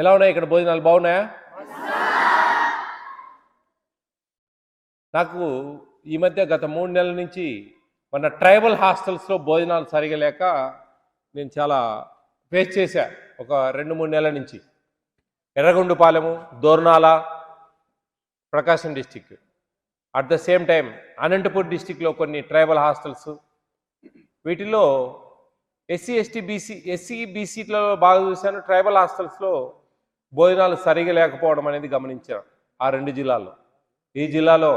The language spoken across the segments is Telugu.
ఎలా ఉన్నాయి ఇక్కడ భోజనాలు? బాగున్నాయా? నాకు ఈ మధ్య గత మూడు నెలల నుంచి మన ట్రైబల్ హాస్టల్స్లో భోజనాలు సరిగా లేక నేను చాలా ఫేస్ చేశా ఒక రెండు మూడు నెలల నుంచి. Yerragondapalem Dornala Prakasam district at the same time Anantapur డిస్టిక్లో కొన్ని ట్రైబల్ హాస్టల్స్. వీటిలో ఎస్సీ ఎస్టీ బీసీ ఎస్సీ బీసీలో బాగా చూశాను. ట్రైబల్ హాస్టల్స్లో భోజనాలు సరిగా లేకపోవడం అనేది గమనించాం ఆ రెండు జిల్లాల్లో. ఈ జిల్లాలో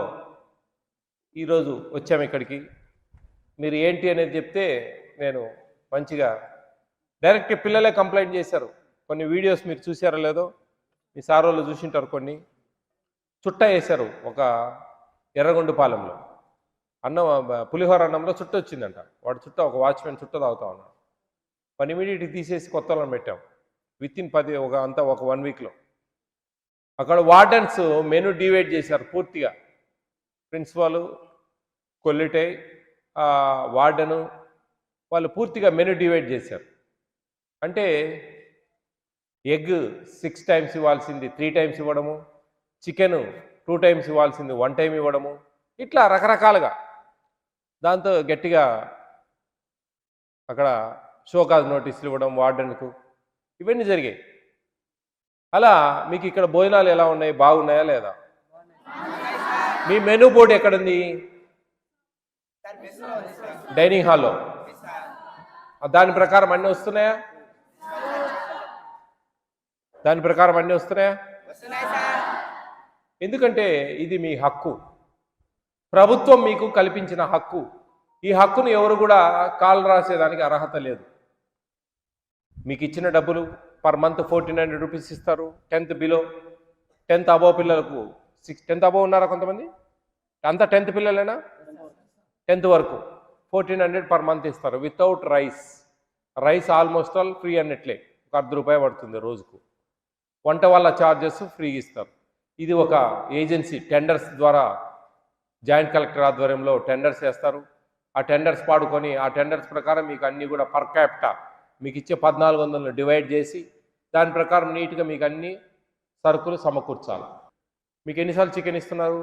ఈరోజు వచ్చాము ఇక్కడికి. మీరు ఏంటి అనేది చెప్తే నేను మంచిగా డైరెక్ట్ పిల్లలే కంప్లైంట్ చేశారు. కొన్ని వీడియోస్ మీరు చూసారో లేదో మీ సార్ వాళ్ళు చూసింటారు కొన్ని. చుట్ట వేశారు ఒక ఎర్రగొండపాలెంలో అన్నం పులిహోర అన్నంలో చుట్ట వచ్చిందంట. వాడు చుట్ట ఒక వాచ్మెన్ చుట్ట తాగుతా ఉన్నాడు. పని ఇమీడియట్గా తీసేసి కొత్త వాళ్ళని పెట్టాం. విత్ ఇన్ పది ఒక అంతా ఒక వన్ వీక్లో అక్కడ వార్డెన్స్ మెను డివైడ్ చేశారు పూర్తిగా. ప్రిన్సిపాల్ కొల్లిటై వార్డెను వాళ్ళు పూర్తిగా మెను డివైడ్ చేశారు. అంటే ఎగ్ సిక్స్ టైమ్స్ ఇవ్వాల్సింది త్రీ టైమ్స్ ఇవ్వడము చికెన్ టూ టైమ్స్ ఇవ్వాల్సింది వన్ టైం ఇవ్వడము ఇట్లా రకరకాలుగా. దాంతో గట్టిగా అక్కడ షోకాజ్ నోటీసులు ఇవ్వడం వార్డెన్కు ఇవన్నీ జరిగాయి. అలా మీకు ఇక్కడ భోజనాలు ఎలా ఉన్నాయి? బాగున్నాయా లేదా? మీ మెనూ బోర్డు ఎక్కడుంది? డైనింగ్ హాల్లో. దాని ప్రకారం అన్నీ వస్తున్నాయా? దాని ప్రకారం అన్నీ వస్తున్నాయా? ఎందుకంటే ఇది మీ హక్కు. ప్రభుత్వం మీకు కల్పించిన హక్కు. ఈ హక్కును ఎవరు కూడా కాల్ రాసేదానికి అర్హత లేదు. మీకు ఇచ్చిన డబ్బులు per month fourteen hundred rupees ఇస్తారు. టెన్త్ బిలో టెన్త్ అబోవ్ పిల్లలకు సిక్స్ టెన్త్ అబోవ్ ఉన్నారా కొంతమంది? అంతా టెన్త్ పిల్లలేనా? టెన్త్ వరకు ఫోర్టీన్ హండ్రెడ్ పర్ మంత్ ఇస్తారు. Without rice rice almost all free అన్నట్లే. ఒక అర్ధ రూపాయి పడుతుంది రోజుకు. వంట వాళ్ళ ఛార్జెస్ ఫ్రీ ఇస్తారు. ఇది ఒక ఏజెన్సీ టెండర్స్ ద్వారా జాయింట్ కలెక్టర్ ఆధ్వర్యంలో టెండర్స్ వేస్తారు. ఆ టెండర్స్ పాడుకొని ఆ టెండర్స్ ప్రకారం మీకు అన్నీ కూడా పర్ క్యాపిటా మీకు ఇచ్చే పద్నాలుగు వందలను డివైడ్ చేసి దాని ప్రకారం నీట్గా మీకు అన్ని సరుకులు సమకూర్చాలి. మీకు ఎన్నిసార్లు చికెన్ ఇస్తున్నారు?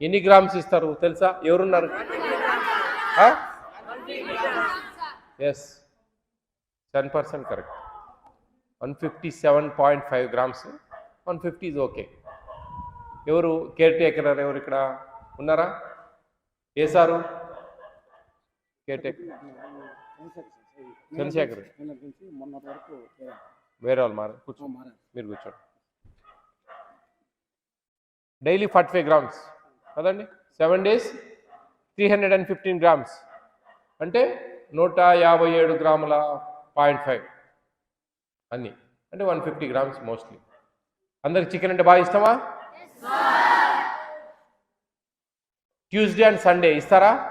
ఎన్ని గ్రామ్స్ ఇస్తారు తెలుసా? ఎవరున్నారు? Yes ten percent correct one fifty seven point five grams one fifty is okay ఎవరు కేర్ టేకర్ ఎవరు ఇక్కడ? ఉన్నారా? ఏ సారు? Care taker Chandrasekhar. మొన్నటి వరకు? వేరే వాళ్ళు మారు? కూర్చో. మీరు కూర్చోండి. Daily forty five grams. కదండి? Seven days three hundred and fifteen grams. అంటే నూట యాభై ఏడు గ్రాముల పాయింట్ ఫైవ్. అన్నీ. అంటే వన్ ఫిఫ్టీ గ్రామ్స్ మోస్ట్లీ. అందరికి చికెన్ అంటే బాగా ఇష్టమా? ట్యూస్డే అండ్ సండే ఇస్తారా?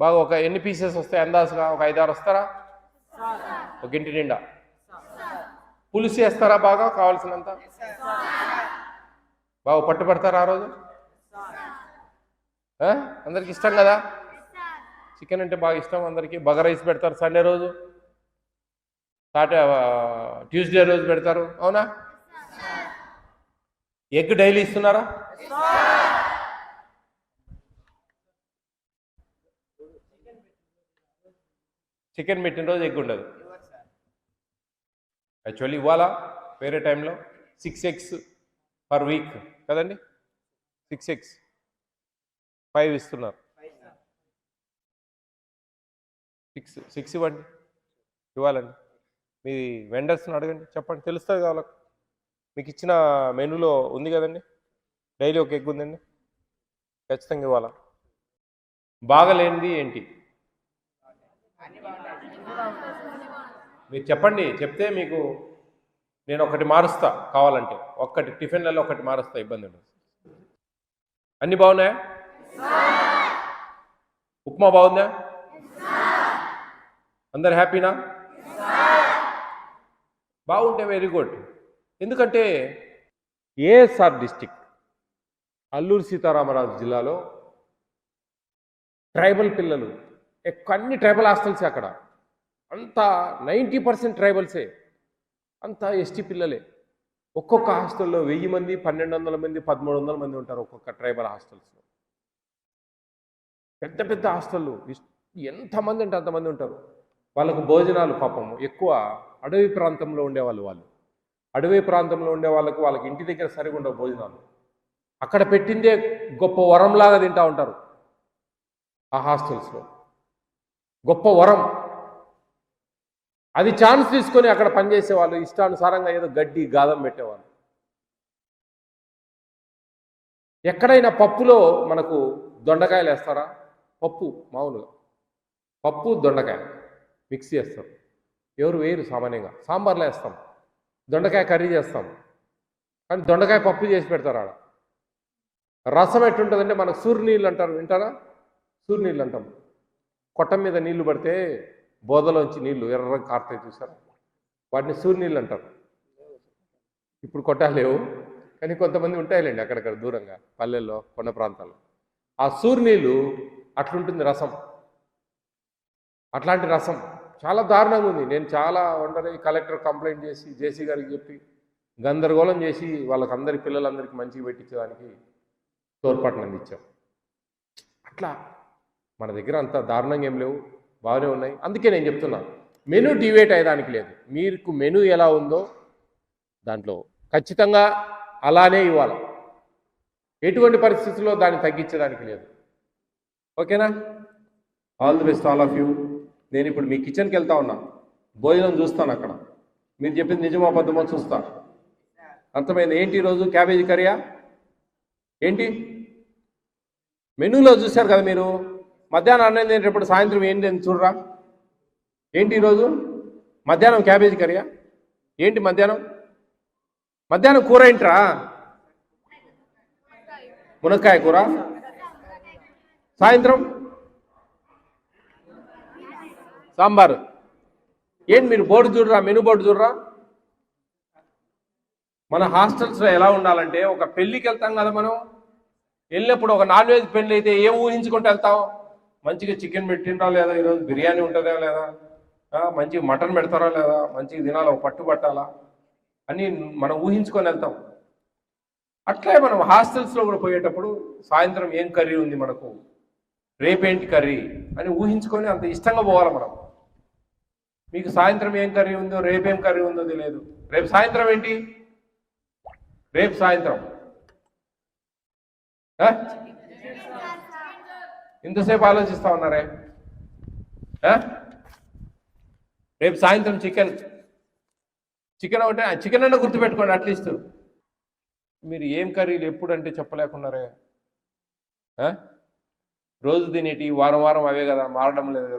బాగా ఒక ఎన్ని పీసెస్ వస్తాయి అందాజుగా? ఒక ఐదారు వస్తారా? ఒక ఇంటి నిండా? పులుసు వేస్తారా బాగా? కావాల్సినంత? బాగా పట్టుపడతారా ఆ రోజు? అందరికి ఇష్టం కదా? చికెన్ అంటే బాగా ఇష్టం అందరికీ. బగ రైస్ పెడతారు సండే రోజు. సాటే ట్యూస్డే రోజు పెడతారు. అవునా? ఎగ్ డైలీ ఇస్తున్నారా? చికెన్ పెట్టిన రోజు ఎగ్ ఉండదు. యాక్చువల్లీ ఇవ్వాలా వేరే టైంలో సిక్స్ ఎగ్స్ పర్ వీక్ కదండి? సిక్స్ ఎగ్స్ ఫైవ్ ఇస్తున్నారు. సిక్స్ సిక్స్ ఇవ్వండి. ఇవ్వాలండి. మీ వెండర్స్ని అడగండి. చెప్పండి. తెలుస్తుంది కావాలి మీకు ఇచ్చిన మెనూలో ఉంది కదండి? డైలీ ఒక ఎగ్ ఉందండి. ఖచ్చితంగా ఇవ్వాలా? బాగలేనిది ఏంటి? మీరు చెప్పండి చెప్తే మీకు నేను ఒకటి మారుస్తా కావాలంటే. ఒక్కటి టిఫిన్లలో ఒకటి మారుస్తా ఇబ్బంది ఉండదు. అన్ని బాగున్నాయా? ఉప్మా బాగుందా? అందరు హ్యాపీనా? బాగుంటే వెరీ గుడ్. ఎందుకంటే ఏఎస్ఆర్ డిస్టిక్ అల్లూరు సీతారామరాజు జిల్లాలో ట్రైబల్ పిల్లలు ఎక్కువ అన్ని ట్రైబల్ హాస్టల్స్ అక్కడ. అంతా నైంటీ పర్సెంట్ ట్రైబల్సే. అంతా ఎస్టీ పిల్లలే. ఒక్కొక్క హాస్టల్లో వెయ్యి మంది పన్నెండు వందల మంది పదమూడు వందల మంది ఉంటారు ఒక్కొక్క ట్రైబల్ హాస్టల్స్లో. పెద్ద పెద్ద హాస్టళ్ళు ఎంతమంది అంటే అంతమంది ఉంటారు. వాళ్ళకు భోజనాలు పాపము. ఎక్కువ అడవి ప్రాంతంలో ఉండేవాళ్ళు వాళ్ళు. అడవి ప్రాంతంలో ఉండే వాళ్ళకు వాళ్ళకి ఇంటి దగ్గర సరిగా ఉండవు భోజనాలు. అక్కడ పెట్టిందే గొప్ప వరంలాగా తింటా ఉంటారు. ఆ హాస్టల్స్లో. గొప్ప వరం. అది ఛాన్స్ తీసుకొని అక్కడ పనిచేసేవాళ్ళు. ఇష్టానుసారంగా ఏదో గడ్డి గాదం పెట్టేవాళ్ళు. ఎక్కడైనా పప్పులో మనకు దొండకాయలు వేస్తారా? పప్పు మామూలుగా. పప్పు దొండకాయ. మిక్స్ చేస్తారు ఎవరు వేరు సామాన్యంగా. సాంబార్లో వేస్తాం. దొండకాయ కర్రీ చేస్తాం. కానీ దొండకాయ పప్పు చేసి పెడతారు ఆడ. రసం ఎట్టుంటుందంటే మనకు సూర్యనీళ్ళు అంటారు. వింటారా? సూర్యనీళ్ళు అంటాం. కొట్టం మీద నీళ్ళు పడితే బోధలోంచి నీళ్ళు ఎర్ర కారుతాయి చూసారు వాటిని సూర్యనీళ్ళు అంటారు. ఇప్పుడు కొట్టాలేవు కానీ కొంతమంది ఉంటాయిలేండి అక్కడక్కడ దూరంగా పల్లెల్లో కొండ ప్రాంతాల్లో. ఆ సూర్యనీళ్ళు అట్లుంటుంది రసం. అట్లాంటి రసం. చాలా దారుణంగా ఉంది. నేను చాలా వండరి కలెక్టర్ కంప్లైంట్ చేసి జేసీ గారికి చెప్పి గందరగోళం చేసి వాళ్ళకి అందరి పిల్లలందరికీ మంచిగా పెట్టించడానికి తోడ్పాటును అందించాం అట్లా మన దగ్గర అంత దారుణంగా ఏం లేవు. బాగానే ఉన్నాయి. అందుకే నేను చెప్తున్నా మెను డివేట్ అయ్యేదానికి లేదు. మీకు మెను ఎలా ఉందో దాంట్లో ఖచ్చితంగా అలానే ఇవ్వాలి. ఎటువంటి పరిస్థితుల్లో దాన్ని తగ్గించడానికి లేదు. ఓకేనా? All the best all of you నేను ఇప్పుడు మీ కిచెన్కి వెళ్తా ఉన్నా. భోజనం చూస్తాను అక్కడ. మీరు చెప్పింది నిజమో అబద్ధమో చూస్తా. అర్థమైంది? ఏంటి ఈరోజు క్యాబేజీ కర్రీయా ఏంటి? మెనూలో చూశారు కదా మీరు? మధ్యాహ్నం అన్నం తినేటప్పుడు సాయంత్రం ఏంటి అని చూడరా? ఏంటి ఈరోజు? మధ్యాహ్నం క్యాబేజీ కర్రీయా? ఏంటి మధ్యాహ్నం? మధ్యాహ్నం కూర ఏంట్రా? మునక్కాయ కూర. సాయంత్రం? సాంబారు. ఏంటి మీరు బోర్డు చూడరా? మెనూ బోర్డు చూడరా? మన హాస్టల్స్లో ఎలా ఉండాలంటే ఒక పెళ్ళికి వెళ్తాం కదా మనం. వెళ్ళినప్పుడు ఒక నాన్ వెజ్ పెళ్ళి అయితే ఏం ఊహించుకుంటూ వెళ్తాం మంచిగా చికెన్ పెట్టిండ్రా లేదా ఈరోజు? బిర్యానీ ఉంటుందా లేదా? మంచి మంచిగా మటన్ పెడతారా లేదా? మంచిగా తినాలా? పట్టుబట్టాలా పట్టు పట్టాలా? అని మనం ఊహించుకొని వెళ్తాం. అట్లే మనం హాస్టల్స్లో కూడా పోయేటప్పుడు సాయంత్రం ఏం కర్రీ ఉంది మనకు? రేపేంటి కర్రీ? అని ఊహించుకొని అంత ఇష్టంగా పోవాలి మనం. మీకు సాయంత్రం ఏం కర్రీ ఉందో రేపేం కర్రీ ఉందో తెలియదు. రేపు సాయంత్రం ఏంటి? రేపు సాయంత్రం. ఇంతసేపు ఆలోచిస్తా ఉన్నారే? రేపు సాయంత్రం చికెన్. చికెన్ ఒకటే చికెన్ అన్న గుర్తుపెట్టుకోండి అట్లీస్ట్ మీరు ఏం కర్రీలు ఎప్పుడు అంటే చెప్పలేకున్నారే రోజు తినేటి వారం వారం అవే కదా మారడం లేదు కదా.